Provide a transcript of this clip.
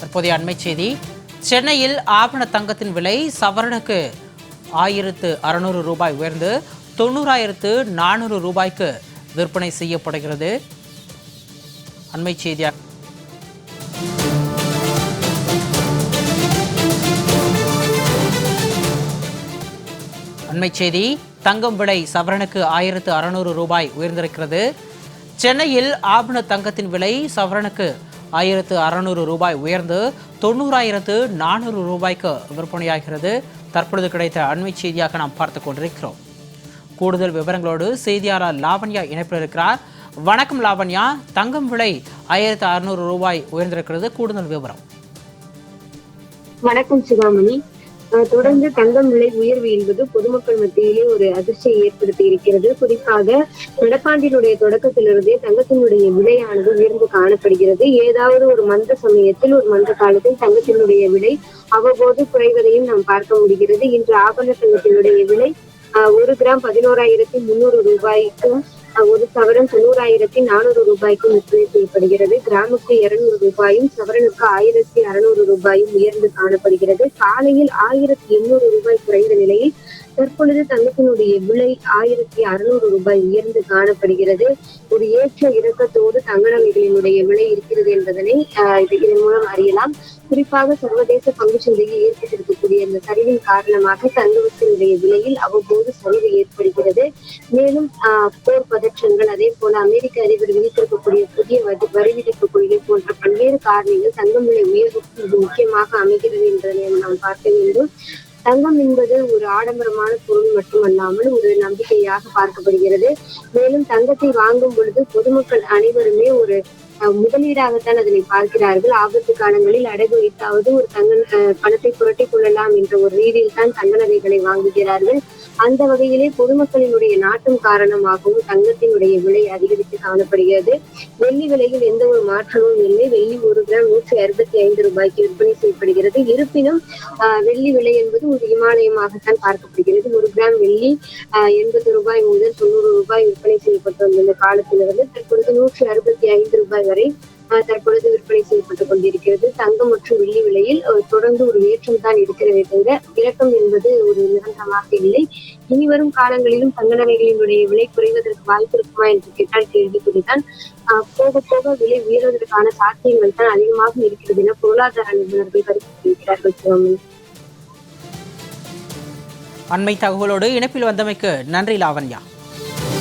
தற்போதைய அண்மை செய்தி. சென்னையில் ஆபண தங்கத்தின் விலை சவரனுக்கு ஆயிரத்து அறுநூறு ரூபாய் உயர்ந்து தொண்ணூறாயிரத்து நானூறு ரூபாய்க்கு விற்பனை செய்யப்படுகிறது. அண்மை செய்தியாக அண்மை செய்தி தங்கம் விலை சவரனுக்கு ஆயிரத்து அறுநூறு ரூபாய் உயர்ந்திருக்கிறது. சென்னையில் ஆபண தங்கத்தின் விலை சவரனுக்கு ஆயிரத்து அறுநூறு ரூபாய் உயர்ந்து தொண்ணூறாயிரத்து நானூறு ரூபாய்க்கு விற்பனையாகிறது. தற்பொழுது கிடைத்த அண்மை செய்தியாக நாம் பார்த்து கொண்டிருக்கிறோம். கூடுதல் விவரங்களோடு செய்தியாளர் லாவண்யா இணைப்பில் இருக்கிறார். வணக்கம் லாவண்யா தங்கம் விலை ஆயிரத்து அறுநூறு ரூபாய் உயர்ந்திருக்கிறது. கூடுதல் விவரம். வணக்கம் சிவாமணி தொடர்ந்து தங்கம் விலை உயர்வு என்பது பொதுமக்கள் மத்தியிலே ஒரு அதிர்ச்சியை ஏற்படுத்தி இருக்கிறது. குறிப்பாக நடப்பாண்டினுடைய தொடக்கத்திலிருந்தே தங்கத்தினுடைய விலையானது உயர்ந்து காணப்படுகிறது. ஏதாவது ஒரு மந்த சமயத்தில் ஒரு மந்த காலத்தில் தங்கத்தினுடைய விலை அவ்வப்போது குறைவதையும் நாம் பார்க்க முடிகிறது. இன்று ஆபரண தங்கத்தினுடைய விலை ஒரு கிராம் பதினோராயிரத்தி முன்னூறு ரூபாய்க்கும் ஒரு சவரன் தொண்ணூறாயிரத்தி நானூறு ரூபாய்க்கும் விற்பனை செய்யப்படுகிறது. கிராமுக்கு இருநூறு ரூபாயும் சவரனுக்கு ஆயிரத்தி அறுநூறு ரூபாயும் உயர்ந்து காணப்படுகிறது. காலையில் ஆயிரத்தி எண்ணூறு ரூபாய் குறைந்த நிலையில் தற்பொழுது தங்கத்தினுடைய விலை ஆயிரத்தி அறுநூறு ரூபாய் உயர்ந்து காணப்படுகிறது. ஒரு ஏற்ற இறக்கத்தோடு தங்க நகைகளினுடைய விலை இருக்கிறது என்பதனை இதன் மூலம் அறியலாம். குறிப்பாக சர்வதேச பங்கு சந்தையில் ஏற்படக்கூடிய இந்த சரிவின் காரணமாக தங்கத்தினுடைய விலையில் அவ்வப்போது சரிவு ஏற்படுகிறது. மேலும் போர் பதற்றங்கள் அதே போல அமெரிக்க அதிபர் விதித்திருக்கக்கூடிய புதிய வரி- விதிப்பு கொள்கை போன்ற பல்வேறு காரணிகள் தங்கம் விலை உயர்வுக்கு இது முக்கியமாக அமைகிறது என்பதை நாம் பார்க்க வேண்டும். தங்கம் என்பது ஒரு ஆடம்பரமான பொருள் மட்டுமல்லாமல் ஒரு நம்பிக்கையாக பார்க்கப்படுகிறது. மேலும் தங்கத்தை வாங்கும் பொழுது பொதுமக்கள் அனைவருமே ஒரு முதலீடாகத்தான் அதனை பார்க்கிறார்கள். ஆபத்து காலங்களில் அடகு வைத்தாவது ஒரு தங்க அஹ், பணத்தை புரட்டிக் கொள்ளலாம் என்ற ஒரு ரீதியில் தான் தங்க நகைகளை வாங்குகிறார்கள். அந்த வகையிலே பொதுமக்களினுடைய நாட்டம் காரணமாகவும் தங்கத்தினுடைய விலை அதிகரித்து காணப்படுகிறது. வெள்ளி விலையில் எந்த ஒரு மாற்றமும் இல்லை. வெள்ளி ஒரு கிராம் நூற்றி அறுபத்தி ஐந்து ரூபாய்க்கு விற்பனை செய்யப்படுகிறது. இருப்பினும் ஆஹ் வெள்ளி விலை என்பது ஒரு இமாலயமாகத்தான் பார்க்கப்படுகிறது. ஒரு கிராம் வெள்ளி ஆஹ் எண்பது ரூபாய் முதல் தொண்ணூறு ரூபாய் விற்பனை செய்யப்பட்டு வந்த இந்த காலத்திலிருந்து தற்பொழுது நூற்றி அறுபத்தி ஐந்து ரூபாய் வரை தற்பொழுது விற்பனை செய்யப்பட்டுக் கொண்டிருக்கிறது. தங்கம் மற்றும் வெள்ளி விலையில் ஒரு தொடர்ந்து ஒரு ஏற்றம் தான் இருக்கிறதே தவிர இறக்கம் என்பது ஒரு நிரந்தரமாக இல்லை. இனி வரும் காலங்களிலும் தங்க நகைகளினுடைய விலை குறைவதற்கு வாய்ப்பு இருக்குமா என்று கேட்டால் கேள்விக்குறிதான். அஹ் போக போக விலை உயர்வதற்கான சாத்தியங்கள் தான் அதிகமாக இருக்கிறது என பொருளாதார நிபுணர்கள் கருத்து தெரிவிக்கிறார்கள் சிவமணி அண்மை தகவலோடு இணைப்பில் வந்தமைக்கு நன்றி லாவண்யா.